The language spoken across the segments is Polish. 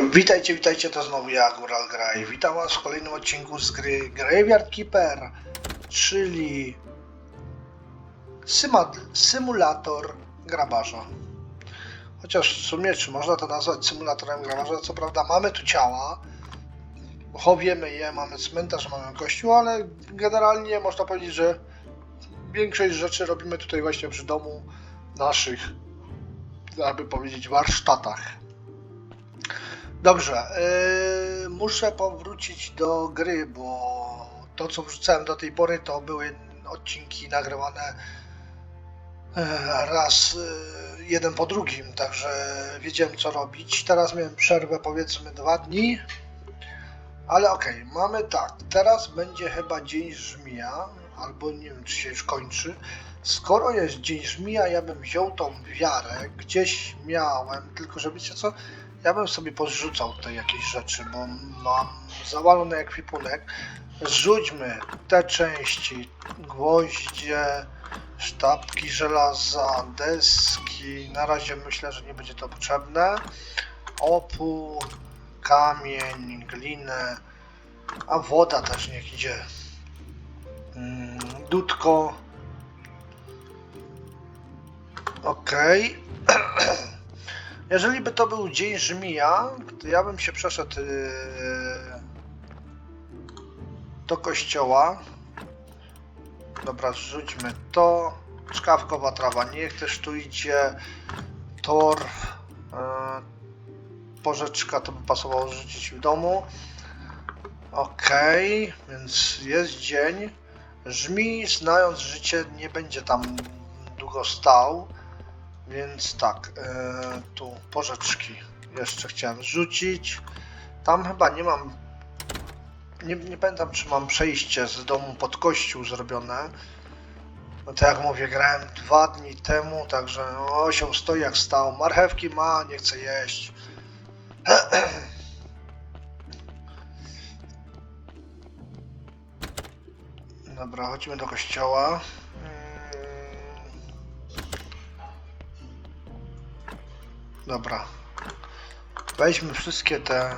Witajcie, witajcie, to znowu ja, Góral Graj. Witam was w kolejnym odcinku z gry Graveyard Keeper, czyli symulator grabarza. Chociaż w sumie, czy można to nazwać symulatorem grabarza? Co prawda mamy tu ciała, chowiemy je, mamy cmentarz, mamy kościół, ale generalnie można powiedzieć, że większość rzeczy robimy tutaj właśnie przy domu naszych, jakby powiedzieć, warsztatach. Dobrze, yy, muszę powrócić do gry, bo to co wrzucałem do tej pory to były odcinki nagrywane yy, raz yy, jeden po drugim, także wiedziałem co robić. Teraz miałem przerwę powiedzmy dwa dni, ale okej, mamy tak, teraz będzie chyba dzień żmija, albo nie wiem czy się już kończy. Skoro jest dzień żmija, ja bym wziął tą wiarę, gdzieś miałem, tylko że wiecie co, ja bym sobie pozrzucał tutaj jakieś rzeczy, bo mam zawalony ekwipunek. Zrzućmy te części, gwoździe, sztabki żelaza, deski. Na razie myślę, że nie będzie to potrzebne. Opór, kamień, glinę, a woda też niech idzie. Mm, Dudko. Okej. Jeżeli by to był dzień żmija, to ja bym się przeszedł yy, do kościoła. Dobra, zrzućmy to. Czkawkowa trawa, niech też tu idzie. Torf. Yy, porzeczka to by pasowało rzucić w domu. Okej, więc jest dzień. Żmij, znając życie, nie będzie tam długo stał. Więc tak, e, tu porzeczki jeszcze chciałem rzucić. Tam chyba nie mam. Nie, nie pamiętam, czy mam przejście z domu pod kościół zrobione. No to jak mówię, grałem dwa dni temu, także osioł stoi jak stał. Marchewki ma, nie chce jeść. Dobra, chodźmy do kościoła. Dobra. Weźmy wszystkie te.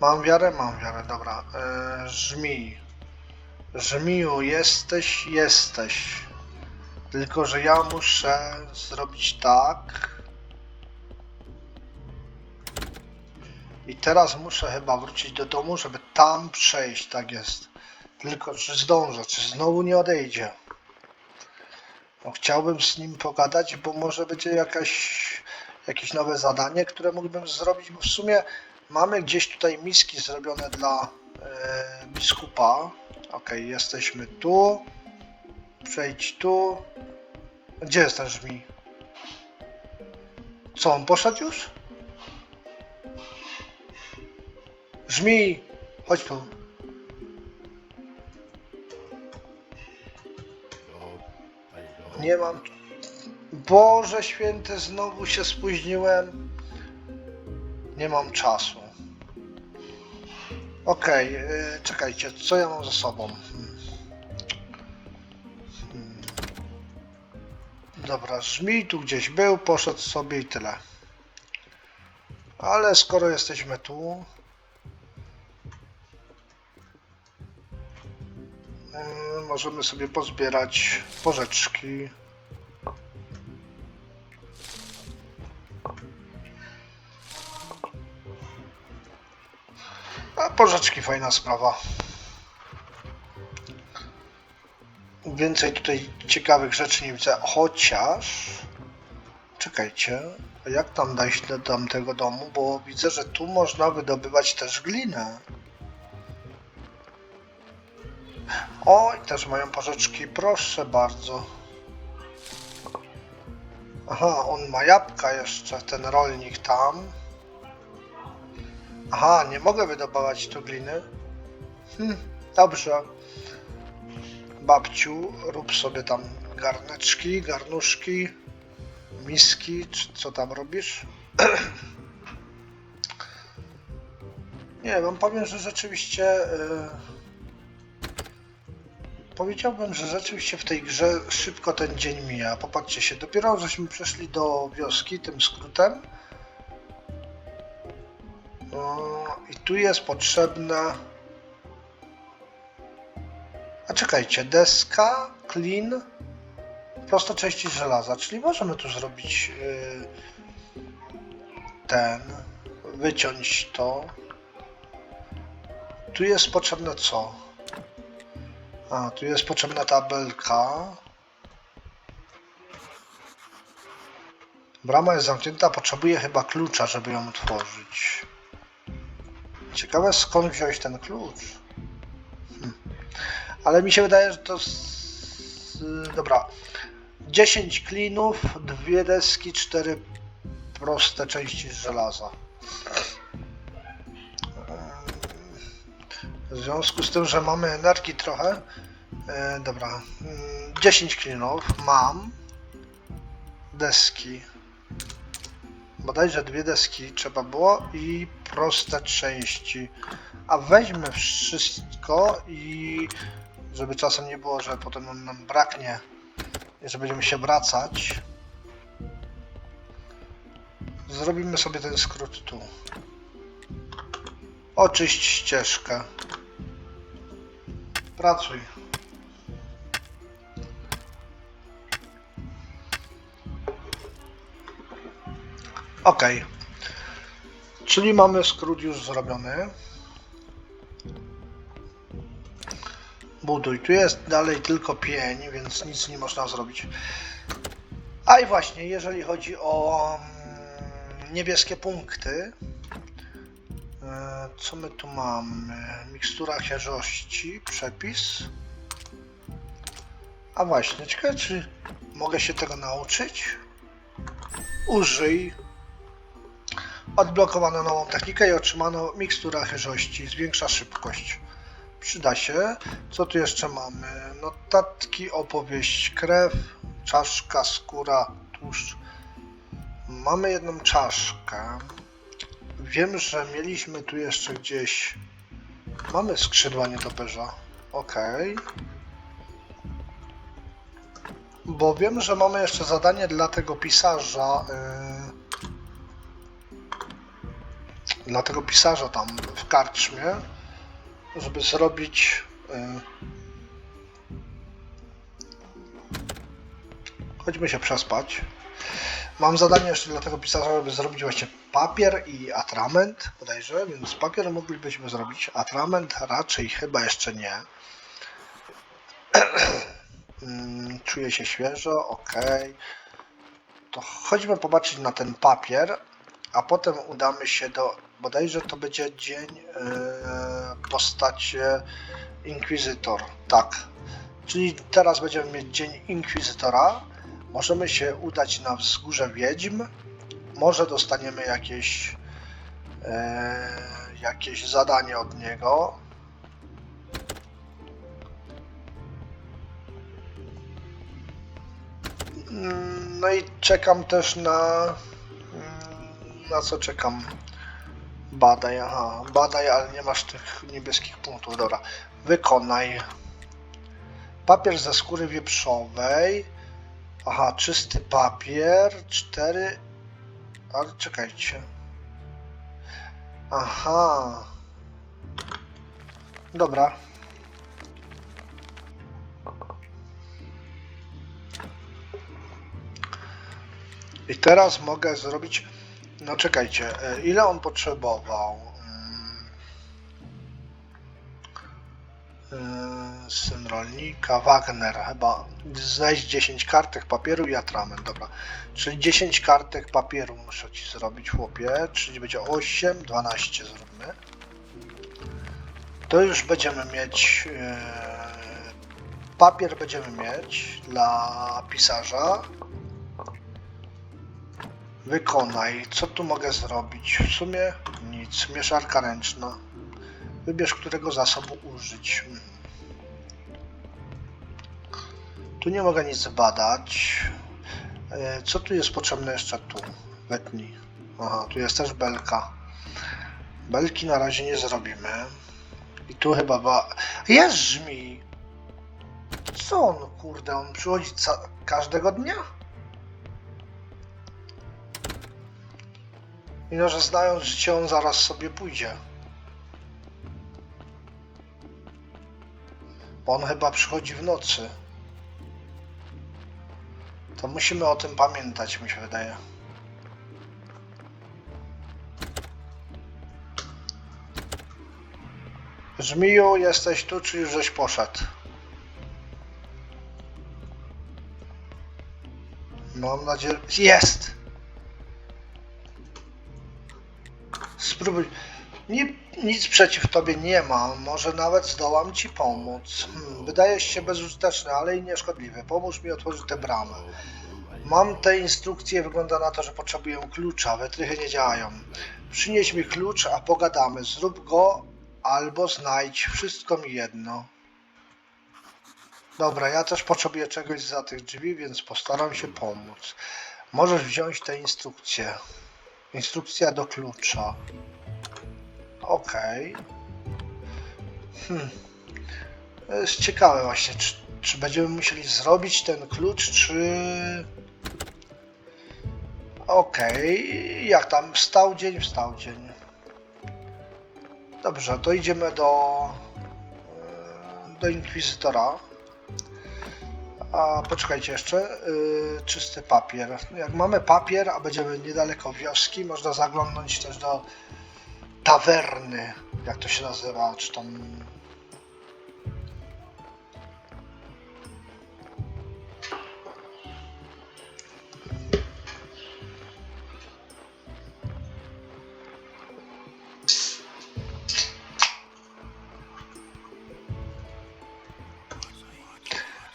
Mam wiarę, mam wiarę, dobra. Eee, żmij. Żmiju, jesteś, jesteś. Tylko, że ja muszę zrobić tak. I teraz muszę chyba wrócić do domu, żeby tam przejść, tak jest. Tylko, czy zdążę, czy znowu nie odejdzie. No, chciałbym z nim pogadać, bo może będzie jakaś, jakieś nowe zadanie, które mógłbym zrobić, bo w sumie mamy gdzieś tutaj miski zrobione dla e, biskupa. Ok, jesteśmy tu. Przejdź tu. Gdzie jest ten żmi? Co, on poszedł już? Żmi! Chodź tu. Nie mam. Boże święty, znowu się spóźniłem. Nie mam czasu. Okej, yy, czekajcie, co ja mam ze sobą? Hmm. Dobra, żmij tu gdzieś był, poszedł sobie i tyle. Ale skoro jesteśmy tu. Możemy sobie pozbierać porzeczki. A porzeczki fajna sprawa. Więcej tutaj ciekawych rzeczy nie widzę, chociaż... Czekajcie, jak tam dojść do tamtego domu, bo widzę, że tu można wydobywać też glinę. Oj, też mają porzeczki, proszę bardzo. Aha, on ma jabłka jeszcze, ten rolnik tam. Aha, nie mogę wydobywać tu gliny. Hm, dobrze. Babciu, rób sobie tam garneczki, garnuszki, miski, czy co tam robisz? nie, wam powiem, że rzeczywiście... Yy... Powiedziałbym, że rzeczywiście w tej grze szybko ten dzień mija. Popatrzcie się, dopiero żeśmy przeszli do wioski tym skrótem, O, I tu jest potrzebna. A czekajcie, deska, clean, proste części żelaza, czyli możemy tu zrobić yy, ten, wyciąć to. Tu jest potrzebne co? A, tu jest potrzebna tabelka. Brama jest zamknięta, potrzebuję chyba klucza, żeby ją otworzyć. Ciekawe skąd wziąć ten klucz. Hm. Ale mi się wydaje, że to. Z... Dobra. 10 klinów, dwie deski, cztery proste części z żelaza. W związku z tym, że mamy energii trochę. E, dobra. Mm, 10 klinów mam. Deski. Bodajże dwie deski trzeba było i proste części. A weźmy wszystko i żeby czasem nie było, że potem nam braknie że będziemy się wracać. Zrobimy sobie ten skrót tu. Oczyść ścieżkę. Pracuj. Ok. Czyli mamy skrót już zrobiony. Buduj. Tu jest dalej tylko pień, więc nic nie można zrobić. A i właśnie, jeżeli chodzi o mm, niebieskie punkty, co my tu mamy? Mikstura świeżości, przepis. A właśnie, ciekawe czy mogę się tego nauczyć? Użyj. Odblokowano nową technikę i otrzymano mikstura chyżości. Zwiększa szybkość. Przyda się. Co tu jeszcze mamy? Notatki, opowieść, krew, czaszka, skóra, tłuszcz. Mamy jedną czaszkę. Wiem, że mieliśmy tu jeszcze gdzieś. Mamy skrzydła nietoperza. Okej. Bo wiem, że mamy jeszcze zadanie dla tego pisarza. Yy, dla tego pisarza tam w karczmie, żeby zrobić. Yy, chodźmy się przespać. Mam zadanie jeszcze dla tego pisarza, żeby zrobić właśnie papier i atrament, bodajże, więc papier moglibyśmy zrobić, atrament raczej chyba jeszcze nie. Mm, Czuję się świeżo, ok. To chodźmy popatrzeć na ten papier, a potem udamy się do, bodajże to będzie dzień yy, postacie Inkwizytor, tak. Czyli teraz będziemy mieć dzień Inkwizytora. Możemy się udać na wzgórze Wiedźm. Może dostaniemy jakieś e, jakieś zadanie od niego. Mm, No i czekam też na. mm, Na co czekam? Badaj, aha, badaj, ale nie masz tych niebieskich punktów. Dobra, wykonaj. Papier ze skóry wieprzowej. Aha, czysty papier. Cztery. Ale czekajcie. Aha. Dobra. I teraz mogę zrobić. No czekajcie, e, ile on potrzebował? Syn rolnika, Wagner, chyba znaleźć 10 kartek papieru i atrament, dobra. Czyli 10 kartek papieru muszę ci zrobić, chłopie, czyli będzie 8, 12 zróbmy. To już będziemy mieć. e, Papier będziemy mieć dla pisarza. Wykonaj. Co tu mogę zrobić? W sumie nic. Mieszarka ręczna. Wybierz, którego zasobu użyć. Mhm. Tu nie mogę nic badać. E, Co tu jest potrzebne jeszcze tu? Wetnij. Aha, tu jest też belka. Belki na razie nie zrobimy. I tu chyba ba... Jest żmi! Co on, kurde, on przychodzi każdego dnia? Mimo, że znając życie, on zaraz sobie pójdzie. Bo on chyba przychodzi w nocy. To musimy o tym pamiętać, mi się wydaje. Żmiju, jesteś tu, czy już żeś poszedł? Mam nadzieję... Jest! Nic przeciw tobie nie mam. Może nawet zdołam ci pomóc. Hmm, wydajesz się bezużyteczny, ale i nieszkodliwy. Pomóż mi otworzyć tę bramę. Mam te instrukcje, wygląda na to, że potrzebuję klucza. Wytrychy nie działają. Przynieś mi klucz, a pogadamy. Zrób go albo znajdź. Wszystko mi jedno. Dobra, ja też potrzebuję czegoś za tych drzwi, więc postaram się pomóc. Możesz wziąć te instrukcje. Instrukcja do klucza. Okej. Hmm. To jest ciekawe właśnie, czy, czy będziemy musieli zrobić ten klucz, czy... Okej, jak tam? Wstał dzień, wstał dzień. Dobrze, to idziemy do... do Inkwizytora. A poczekajcie jeszcze, yy, czysty papier. Jak mamy papier, a będziemy niedaleko wioski, można zaglądnąć też do tawerny, jak to się nazywa, czy tam...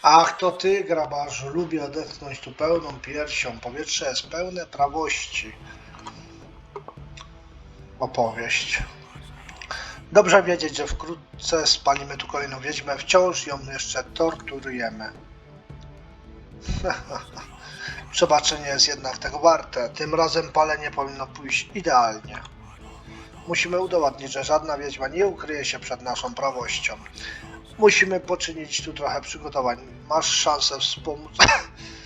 Ach, to ty, grabarzu, lubię odetchnąć tu pełną piersią. Powietrze jest pełne prawości. Opowieść. Dobrze wiedzieć, że wkrótce spalimy tu kolejną wiedźmę. Wciąż ją jeszcze torturujemy. Przebaczenie jest jednak tego warte. Tym razem palenie powinno pójść idealnie. Musimy udowodnić, że żadna wiedźma nie ukryje się przed naszą prawością. Musimy poczynić tu trochę przygotowań. Masz szansę wspomóc.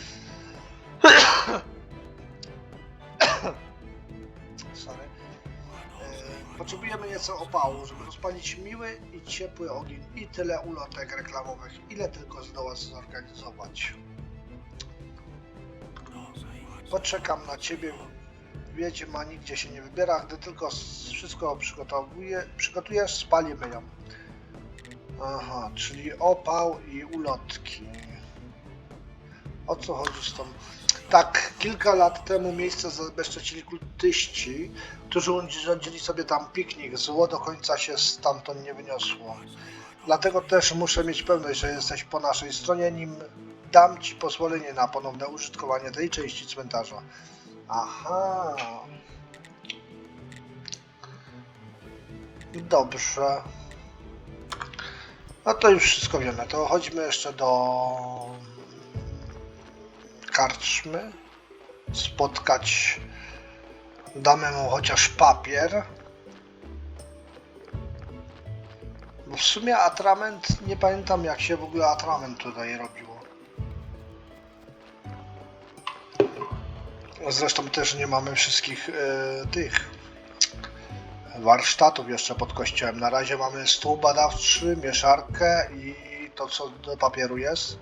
Potrzebujemy nieco opału, żeby rozpalić miły i ciepły ogień i tyle ulotek reklamowych, ile tylko zdołasz zorganizować. Poczekam na ciebie. Wiedźma nigdzie się nie wybiera, gdy tylko wszystko przygotowuje, przygotujesz, spalimy ją. Aha, czyli opał i ulotki. O co chodzi z tą... Tak, kilka lat temu miejsce zabezpieczyli kultyści, którzy urządzili sobie tam piknik. Zło do końca się stamtąd nie wyniosło. Dlatego też muszę mieć pewność, że jesteś po naszej stronie, nim dam ci pozwolenie na ponowne użytkowanie tej części cmentarza. Aha. Dobrze. No to już wszystko wiemy. To chodźmy jeszcze do karczmy. Spotkać. Damy mu chociaż papier. Bo w sumie atrament, nie pamiętam jak się w ogóle atrament tutaj robiło. Zresztą też nie mamy wszystkich e, tych warsztatów jeszcze pod kościołem. Na razie mamy stół badawczy, mieszarkę i to co do papieru jest.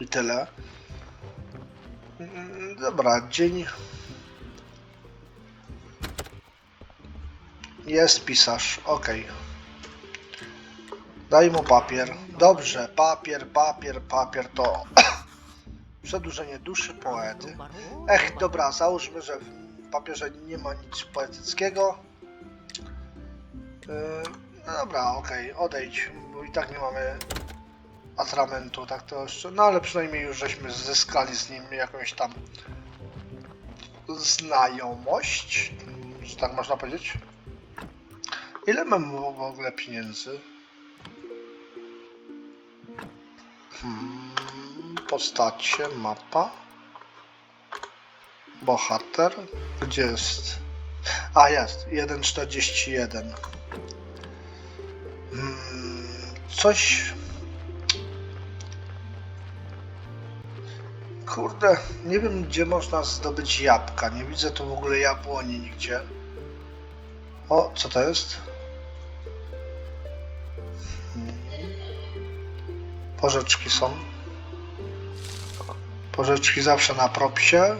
I tyle. Dobra, dzień. Jest pisarz, ok. Daj mu papier. Dobrze, papier, papier, papier to przedłużenie duszy poety. Ech, dobra, załóżmy, że w papierze nie ma nic poetyckiego. Yy, No dobra, okej, odejdź, bo i tak nie mamy atramentu, tak to jeszcze, no ale przynajmniej już żeśmy zyskali z nim jakąś tam znajomość, że tak można powiedzieć. Ile mamy w ogóle pieniędzy? Hmm, postacie, mapa. Bohater. Gdzie jest? A jest, 1,41. Hmm, coś. Kurde, nie wiem gdzie można zdobyć jabłka. Nie widzę tu w ogóle jabłoni nigdzie. O, co to jest? Porzeczki są. Porzeczki zawsze na propsie.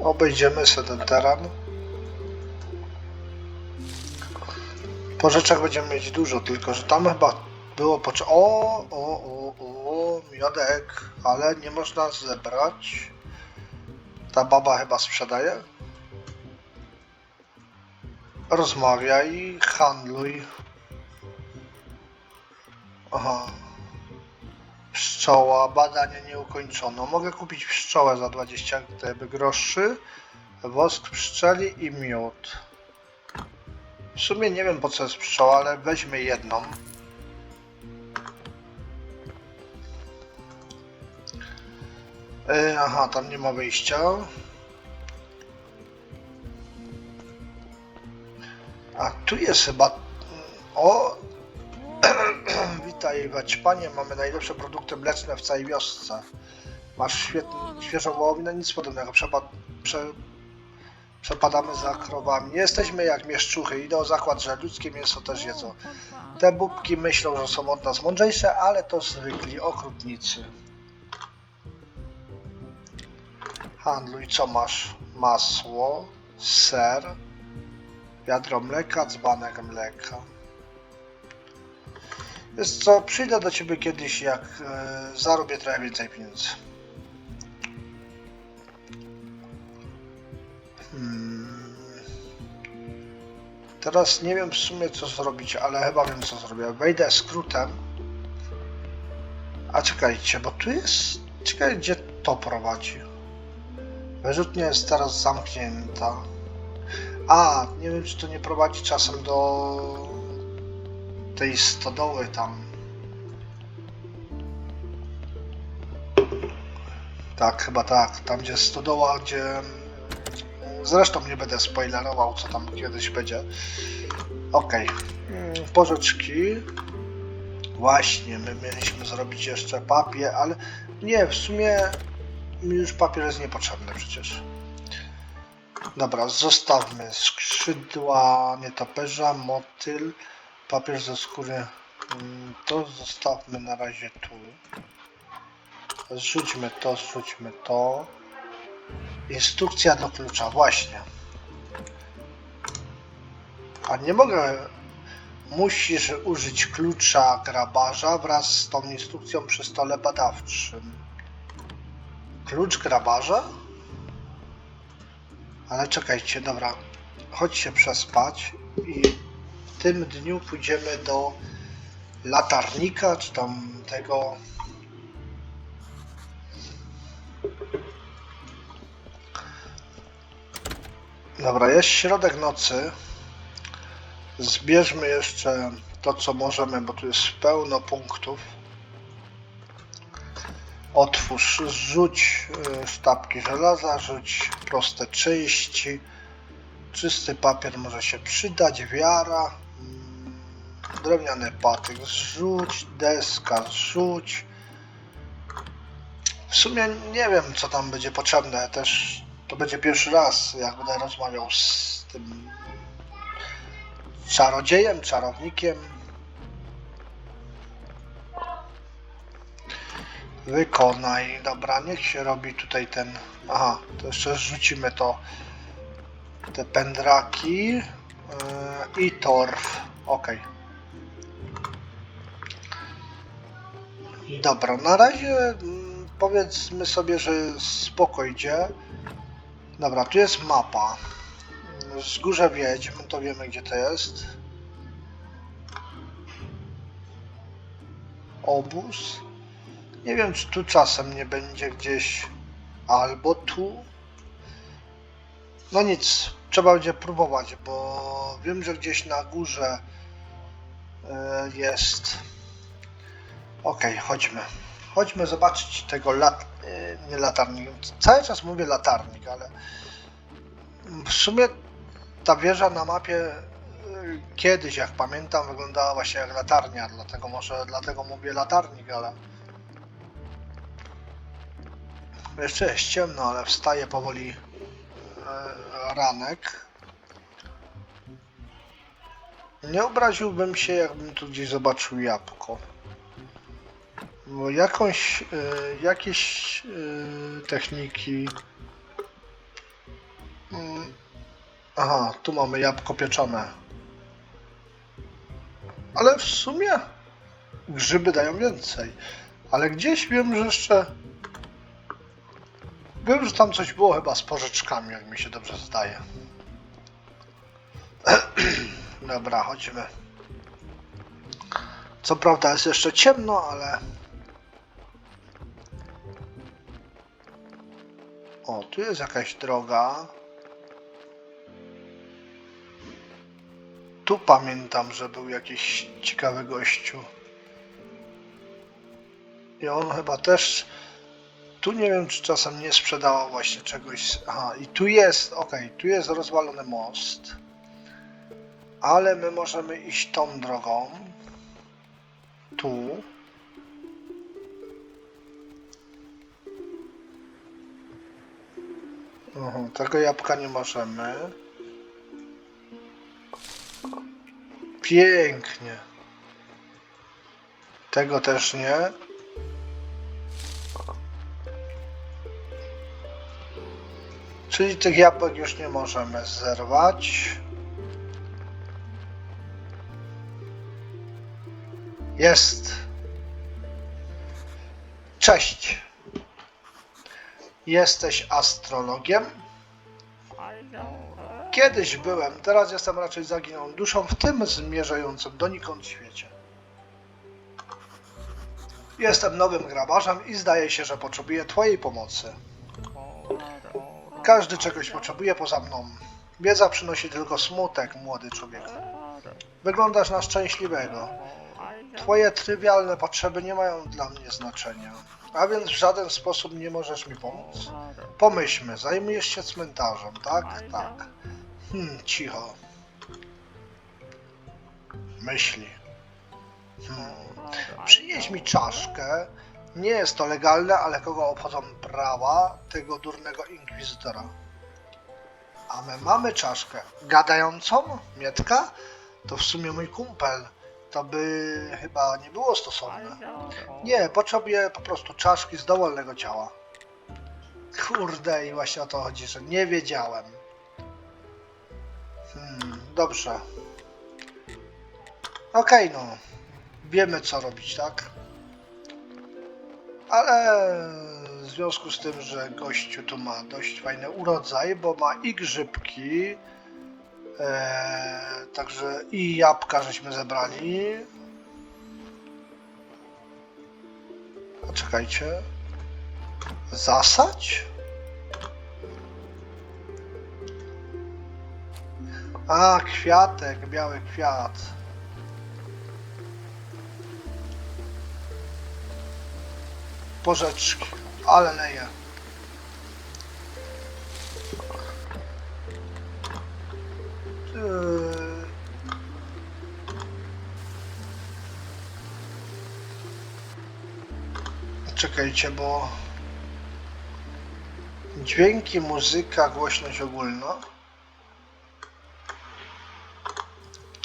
Obejdziemy sobie ten teren. Porzeczek będziemy mieć dużo, tylko że tam chyba było potrze... O, o, o, o, miodek, ale nie można zebrać. Ta baba chyba sprzedaje. Rozmawiaj, handluj. Aha. Pszczoła, badanie nie ukończono. Mogę kupić pszczołę za 20 gdyby groszy, wosk pszczeli i miód. W sumie nie wiem po co jest pszczoła, ale weźmy jedną. Yy, aha, tam nie ma wyjścia. A tu jest chyba. O! Witaj, Waćpanie. Mamy najlepsze produkty mleczne w całej wiosce. Masz świetną, świeżą wołowinę, nic podobnego. Przepa, prze, przepadamy za krowami. Jesteśmy jak mieszczuchy. Idą zakład, że ludzkie mięso też jedzą. Te bubki myślą, że są od nas mądrzejsze, ale to zwykli okrutnicy. Handluj, co masz? Masło, ser, wiadro mleka, dzbanek mleka. Wiesz co, przyjdę do ciebie kiedyś, jak e, zarobię trochę więcej pieniędzy. Teraz nie wiem w sumie co zrobić, ale chyba wiem co zrobię. Wejdę skrótem. A czekajcie, bo tu jest... Czekaj, gdzie to prowadzi. Wyrzutnia jest teraz zamknięta. A, nie wiem czy to nie prowadzi czasem do tej stodoły tam. Tak, chyba tak. Tam gdzie stodoła, gdzie... Zresztą nie będę spoilerował, co tam kiedyś będzie. Okej. Mm, Porzeczki. Właśnie, my mieliśmy zrobić jeszcze papier, ale nie, w sumie mi już papier jest niepotrzebny przecież. Dobra, zostawmy skrzydła nietoperza, motyl, papier ze skóry. mm, To zostawmy na razie tu. Zrzućmy to, zrzućmy to. Instrukcja do klucza, właśnie. A nie mogę. Musisz użyć klucza grabarza wraz z tą instrukcją przy stole badawczym. Klucz grabarza? Ale czekajcie, dobra. Chodź się przespać i w tym dniu pójdziemy do latarnika, czy tam tego. Dobra, jest środek nocy. Zbierzmy jeszcze to, co możemy, bo tu jest pełno punktów. Otwórz, rzuć y, sztabki żelaza, rzuć proste części. Czysty papier może się przydać, wiara. mm, Drewniany patyk zrzuć, deska zrzuć. W sumie nie wiem, co tam będzie potrzebne. Też to będzie pierwszy raz, jak będę rozmawiał z tym czarodziejem, czarownikiem. Wykonaj. Dobra, niech się robi tutaj ten. Aha, to jeszcze rzucimy to. Te pędraki. Yy, I torf. Ok. Dobra, na razie mm, powiedzmy sobie, że spoko idzie. Dobra, tu jest mapa. Wzgórze Wiedźm, to wiemy gdzie to jest. Obóz. Nie wiem, czy tu czasem nie będzie gdzieś albo tu. No nic, trzeba będzie próbować, bo wiem, że gdzieś na górze e, jest. Okej, chodźmy. Chodźmy zobaczyć tego lat... e, nie latarnik. Cały czas mówię latarnik, ale w sumie ta wieża na mapie kiedyś, jak pamiętam, wyglądała właśnie jak latarnia, dlatego może dlatego mówię latarnik, ale jeszcze jest ciemno, ale wstaje powoli e, ranek. Nie obraziłbym się, jakbym tu gdzieś zobaczył jabłko. Bo jakąś, e, jakieś e, techniki. Mm, Aha, tu mamy jabłko pieczone. Ale w sumie grzyby dają więcej. Ale gdzieś wiem, że jeszcze. Wiem, że tam coś było chyba z porzeczkami, jak mi się dobrze zdaje. Dobra, chodźmy. Co prawda jest jeszcze ciemno, ale. O, tu jest jakaś droga. Tu pamiętam, że był jakiś ciekawy gościu. I on chyba też. Tu nie wiem, czy czasem nie sprzedała właśnie czegoś. Aha, i tu jest, okej, tu jest rozwalony most. Ale my możemy iść tą drogą. Tu. Aha, tego jabłka nie możemy. Pięknie. Tego też nie. Czyli tych jabłek już nie możemy zerwać. Jest. Cześć. Jesteś astrologiem? Kiedyś byłem, teraz jestem raczej zaginął duszą w tym zmierzającym donikąd świecie. Jestem nowym grabarzem i zdaje się, że potrzebuję Twojej pomocy. Każdy czegoś potrzebuje poza mną. Wiedza przynosi tylko smutek, młody człowieku. Wyglądasz na szczęśliwego. Twoje trywialne potrzeby nie mają dla mnie znaczenia. A więc w żaden sposób nie możesz mi pomóc. Pomyślmy, zajmujesz się cmentarzem, tak? Tak. Hmm, cicho. Myśli. Hmm. Przynieś mi czaszkę. Nie jest to legalne, ale kogo obchodzą prawa tego durnego inkwizytora? A my mamy czaszkę. Gadającą? Mietka? To w sumie mój kumpel. To by chyba nie było stosowne. Nie, potrzebuję po prostu czaszki z dowolnego ciała. Kurde, i właśnie o to chodzi, że nie wiedziałem. Hmm, dobrze. Okej, no. Wiemy co robić, tak? Ale w związku z tym, że gościu tu ma dość fajny urodzaj, bo ma i grzybki, e, także i jabłka żeśmy zebrali. Czekajcie. Zasać? A, kwiatek, biały kwiat. Porzeczki, ale leje. Czekajcie, bo dźwięki, muzyka, głośność ogólna.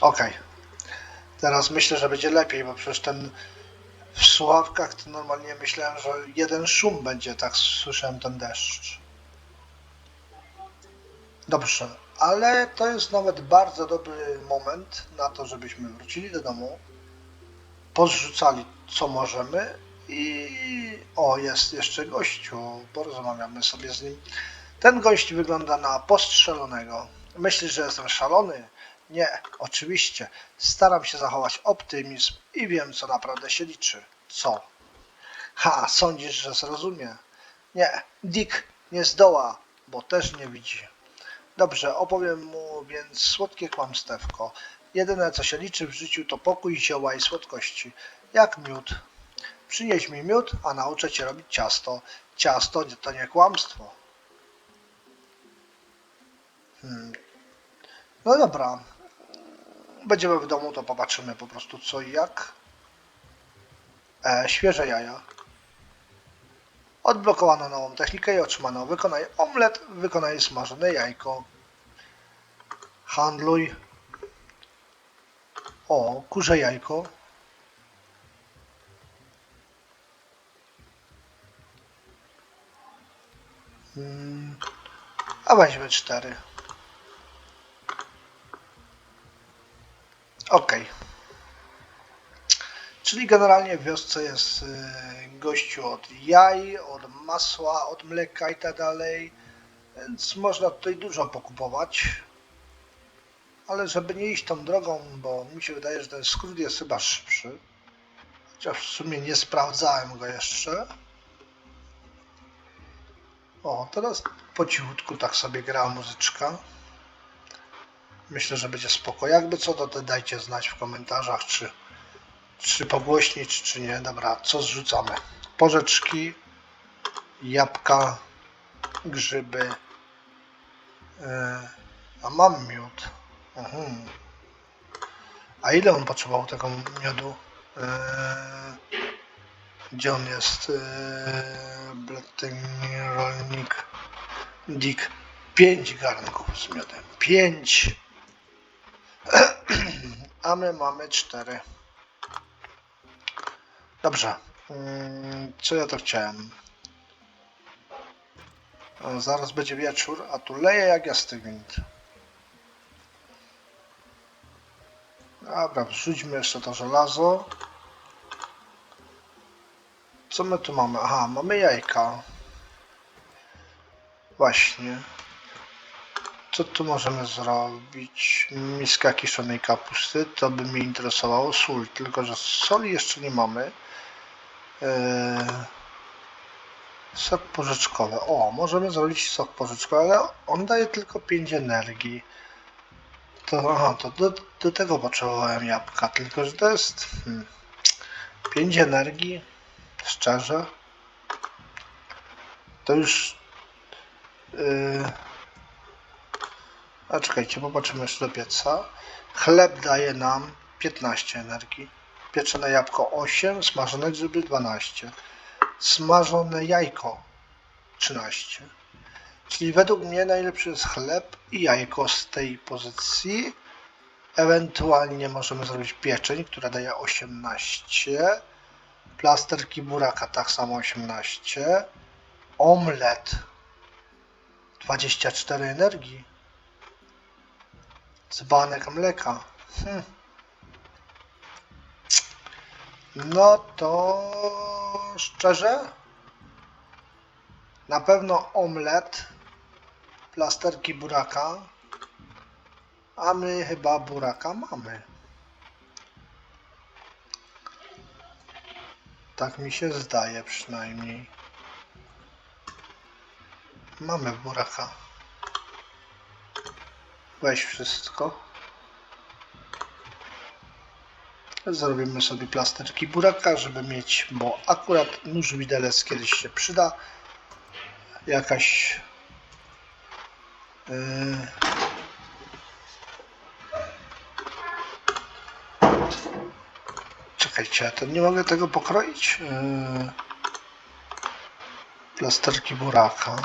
Okej. Teraz myślę, że będzie lepiej, bo przecież ten w słuchawkach to normalnie myślałem, że jeden szum będzie, tak słyszałem ten deszcz. Dobrze, ale to jest nawet bardzo dobry moment na to, żebyśmy wrócili do domu, pozrzucali co możemy i o, jest jeszcze gościu, porozmawiamy sobie z nim. Ten gość wygląda na postrzelonego. Myślisz, że jestem szalony? Nie, oczywiście. Staram się zachować optymizm i wiem, co naprawdę się liczy. Co? Ha, sądzisz, że zrozumie? Nie, Dick nie zdoła, bo też nie widzi. Dobrze, opowiem mu więc słodkie kłamstewko. Jedyne, co się liczy w życiu, to pokój, zioła i słodkości. Jak miód. Przynieś mi miód, a nauczę cię robić ciasto. Ciasto to nie kłamstwo. Hmm. No dobra. będziemy w domu, to popatrzymy po prostu co i jak. E, świeże jaja. Odblokowano nową technikę i otrzymano wykonaj omlet, wykonaj smażone jajko. Handluj. O, kurze jajko. Mm, a weźmy cztery. Ok. Czyli generalnie w wiosce jest y, gościu od jaj, od masła, od mleka i tak dalej. Więc można tutaj dużo pokupować. Ale żeby nie iść tą drogą, bo mi się wydaje, że ten skrót jest chyba szybszy. Chociaż w sumie nie sprawdzałem go jeszcze. O, teraz po cichutku tak sobie gra muzyczka. Myślę, że będzie spoko. Jakby co, to, to dajcie znać w komentarzach, czy, czy pogłośnić, czy nie. Dobra, co zrzucamy? Porzeczki, jabłka, grzyby. Yy, a mam miód. Mhm. A ile on potrzebował tego miodu? Yy, gdzie on jest? Yy, Bletyn, rolnik. Dick. Pięć garnków z miodem. Pięć. A my mamy cztery. Dobrze. Mm, Co ja to chciałem? Zaraz będzie wieczór, a tu leje jak jasny. Dobra, wrzućmy jeszcze to żelazo. Co my tu mamy? Aha, mamy jajka. Właśnie. Co tu możemy zrobić? Miska kiszonej kapusty, to by mnie interesowało. Sól, tylko że soli jeszcze nie mamy. Eee, sok porzeczkowy. O, możemy zrobić sok porzeczkowy, ale on daje tylko 5 energii. To, aha, to do, do tego potrzebowałem jabłka, tylko że to jest hmm, 5 energii, szczerze. To już Yy... A czekajcie, popatrzymy jeszcze do pieca. Chleb daje nam 15 energii. Pieczone jabłko 8, smażone grzyby 12. Smażone jajko 13. Czyli według mnie najlepszy jest chleb i jajko z tej pozycji. Ewentualnie możemy zrobić pieczeń, która daje 18. Plasterki buraka tak samo 18. Omlet 24 energii. Dzbanek mleka. Hm. No to szczerze? Na pewno omlet, plasterki buraka, a my chyba buraka mamy. Tak mi się zdaje przynajmniej. Mamy buraka. Weź wszystko. Zrobimy sobie plasterki buraka, żeby mieć, bo akurat nóż widelec kiedyś się przyda. Jakaś yy, Czekajcie, ja to nie mogę tego pokroić. Yy, plasterki buraka.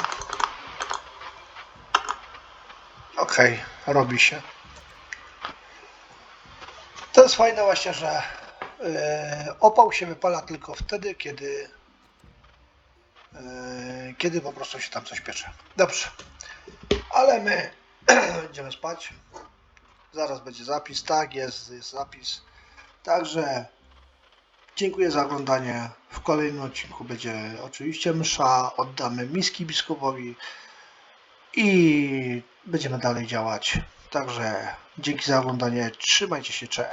Okej, robi się. To jest fajne właśnie, że e, opał się wypala tylko wtedy, kiedy e, kiedy po prostu się tam coś piecze. Dobrze. Ale my idziemy spać. Zaraz będzie zapis. Tak, jest, jest zapis. Także dziękuję za oglądanie. W kolejnym odcinku będzie oczywiście msza. Oddamy miski biskupowi i będziemy dalej działać. Także dzięki za oglądanie. Trzymajcie się, cześć.